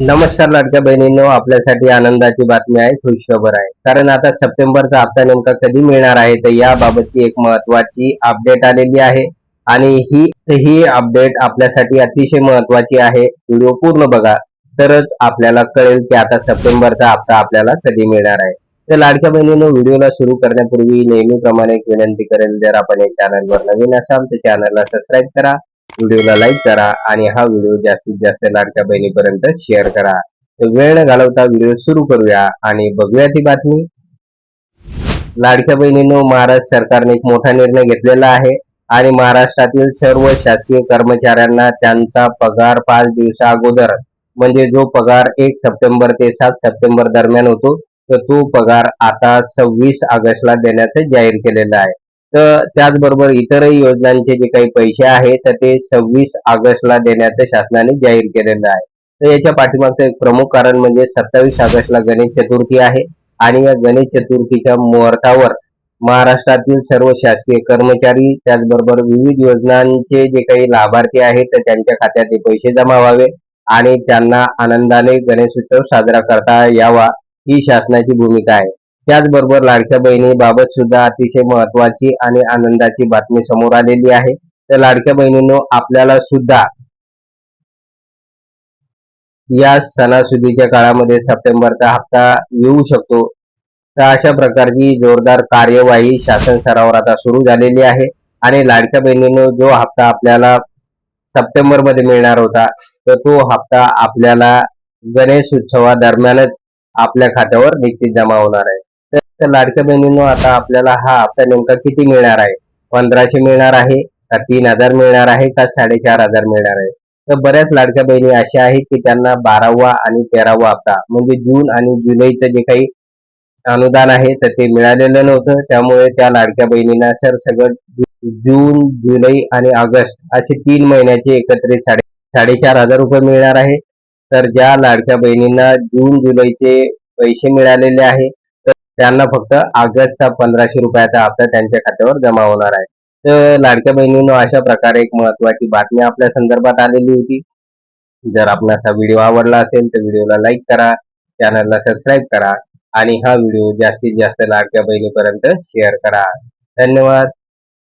नमस्कार लाडक्या बहिणींनो आपल्यासाठी आनंदाची बातमी आहे खुशखबर आहे. कारण आता सप्टेंबरचा हप्ता नेमका कधी मिळणार आहे तर याबाबतची एक महत्वाची अपडेट आलेली आहे. आणि ही ही अपडेट आपल्यासाठी अतिशय महत्वाची आहे. व्हिडिओ पूर्ण बघा. तरच आपल्याला कळेल की आता सप्टेंबरचा हप्ता आपल्याला कधी मिळणार आहे. तर लाडक्या बहिणींनो व्हिडिओला सुरू करण्यापूर्वी नेहमीप्रमाणे एक विनंती करेल जर आपण या चॅनलवर नवीन असाल तर चॅनलला सबस्क्राईब करा. व्हिडिओला लाईक करा आणि हा व्हिडिओ जास्तीत जास्त लाडक्या बहिणीपर्यंत शेअर करा. तर वेळ न घालवता व्हिडिओ सुरू करूया आणि बघूया ती बातमी. लाडक्या बहिणींनो महाराष्ट्र सरकारने एक मोठा निर्णय घेतलेला आहे आणि महाराष्ट्रातील सर्व शासकीय कर्मचाऱ्यांना त्यांचा पगार पाच दिवसा अगोदर म्हणजे जो पगार एक सप्टेंबर ते सात सप्टेंबर दरम्यान होतो तर तो पगार आता सव्वीस ऑगस्टला देण्याचं जाहीर केलेलं आहे. तर त्याचबरोबर इतरही योजनांचे जे काही पैसे आहेत तर ते सव्वीस ऑगस्टला देण्याचं शासनाने जाहीर केलेलं आहे. तर याच्या पाठीमागचं एक प्रमुख कारण म्हणजे सत्तावीस ऑगस्टला गणेश चतुर्थी आहे आणि या गणेश चतुर्थीच्या मुहूर्तावर महाराष्ट्रातील सर्व शासकीय कर्मचारी त्याचबरोबर विविध योजनांचे जे काही लाभार्थी आहेत तर त्यांच्या खात्यात ते पैसे जमा व्हावे आणि त्यांना आनंदाने गणेश उत्सव साजरा करता यावा ही शासनाची भूमिका आहे. त्याचबरोबर लाडक्या बहिणीबाबत सुद्धा अतिशय महत्वाची आणि आनंदाची बातमी समोर आलेली आहे. तर लाडक्या बहिणींनो आपल्याला सुद्धा या सणासुदीच्या काळामध्ये सप्टेंबरचा हप्ता येऊ शकतो. तर अशा प्रकारची जोरदार कार्यवाही शासन स्तरावर आता सुरू झालेली आहे आणि लाडक्या बहिणींनो जो हप्ता आपल्याला सप्टेंबरमध्ये मिळणार होता तर तो हप्ता आपल्याला गणेश उत्सवादरम्यानच आपल्या खात्यावर निश्चित जमा होणार आहे. तर त्या लाडक्या बहिणींनो आता आपल्याला हा हप्ता नेमका किती मिळणार आहे? पंधराशे मिळणार आहे का तीन हजार मिळणार आहे का साडेचार हजार मिळणार आहे? तर बऱ्याच लाडक्या बहिणी अशा आहेत की त्यांना बारावा आणि तेरावा हप्ता म्हणजे जून आणि जुलैचं जे काही अनुदान आहे तर ते मिळालेलं नव्हतं. त्यामुळे त्या लाडक्या बहिणींना सर सगळं जून जुलै आणि ऑगस्ट असे तीन महिन्याचे एकत्रित साडे साडेचार हजार रुपये मिळणार आहे. तर ज्या लाडक्या बहिणींना जून जुलैचे पैसे मिळालेले आहे त्यांना फक्त ऑगस्टचा पंधराशे रुपयाचा हप्ता त्यांच्या खात्यावर जमा होणार आहे. तर लाडक्या बहिणींनो अशा प्रकारे एक महत्वाची बातमी आपल्या संदर्भात आलेली होती. जर आपणास हा व्हिडिओ आवडला असेल तर व्हिडिओला लाईक करा चॅनलला सबस्क्राईब करा आणि हा व्हिडिओ जास्तीत जास्त लाडक्या बहिणीपर्यंत शेअर करा. धन्यवाद.